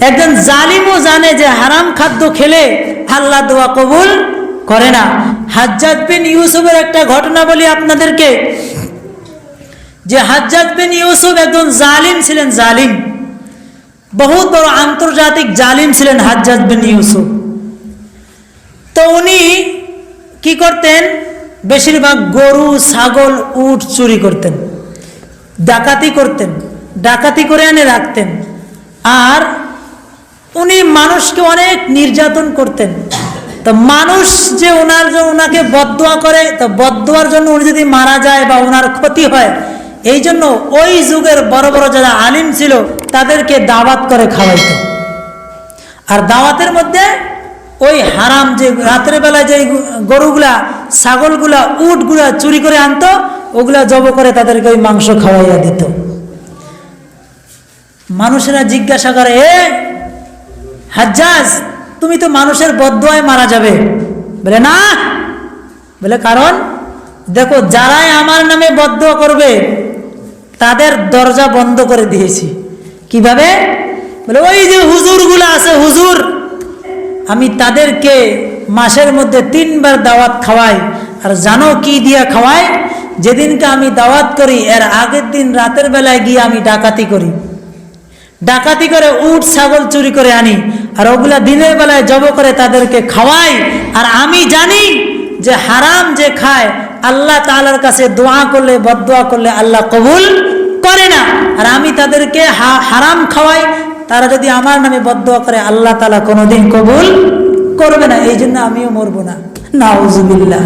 একজন জালিমও জানে যে হারাম খাদ্য খেলে আল্লাহ দোয়া কবুল করে না। হাজ্জাজ বিন ইউসুফের একটা ঘটনা বলি আপনাদেরকে। যে হাজ্জাজ বিন ইউসুফ একজন জালিম ছিলেন, জালিম। বহুত বড় আন্তর্জাতিক জালিম ছিলেন হাজ্জাজ বিন ইউসুফ। তো উনি কি করতেন? বেশিরভাগ গরু, ছাগল, উট চুরি করতেন। ডাকাতি করতেন। ডাকাতি করে এনে রাখতেন। আর উনি মানুষকে অনেক নির্যাতন করতেন। তো মানুষ যে ওনার জন্য ওনাকে বদোয়া করে, তো বদোয়ার জন্য উনি যদি মারা যায় বা ওনার ক্ষতি হয়, এই জন্য ওই যুগের বড় বড় যারা আলিম ছিল, তাদেরকে দাওয়াত করে খাওয়াইত। আর দাওয়াতের মধ্যে ওই হারাম যে রাতের বেলায় যে গরুগুলা, ছাগলগুলা, উটগুলা চুরি করে আনতো, ওগুলা জব করে তাদেরকে ওই মাংস খাওয়াইয়া দিত। মানুষেরা জিজ্ঞাসা করে, এ হাজ্জাজ, তুমি তো মানুষের বদোয়ায় মারা যাবে। বলে, না। বলে, কারণ, দেখো, যারাই আমার নামে বদ্ধ করবে, তাদের দরজা বন্ধ করে দিয়েছি। কীভাবে? বলে, ওই যে হুজুরগুলো আছে, হুজুর, আমি তাদেরকে মাসের মধ্যে তিনবার দাওয়াত খাওয়াই। আর জানো কি দিয়া খাওয়াই? যেদিনকে আমি দাওয়াত করি, এর আগের দিন রাতের বেলায় গিয়ে আমি ডাকাতি করি। ডাকাতি করে উট, ছাগল চুরি করে আনি। আর ওগুলা দিনের বেলায় জব করে তাদেরকে খাওয়াই। আর আমি জানি যে হারাম যে খায়, আল্লাহ তালার কাছে দোয়া করলে বদোয়া করলে আল্লাহ কবুল করে না। আর আমি তাদেরকে হারাম খাওয়াই, তারা যদি আমার নামে বদোয়া করে, আল্লাহ তালা কোনোদিন কবুল করবে না। এই জন্য আমিও মরবো না। নাউজুবিল্লাহ।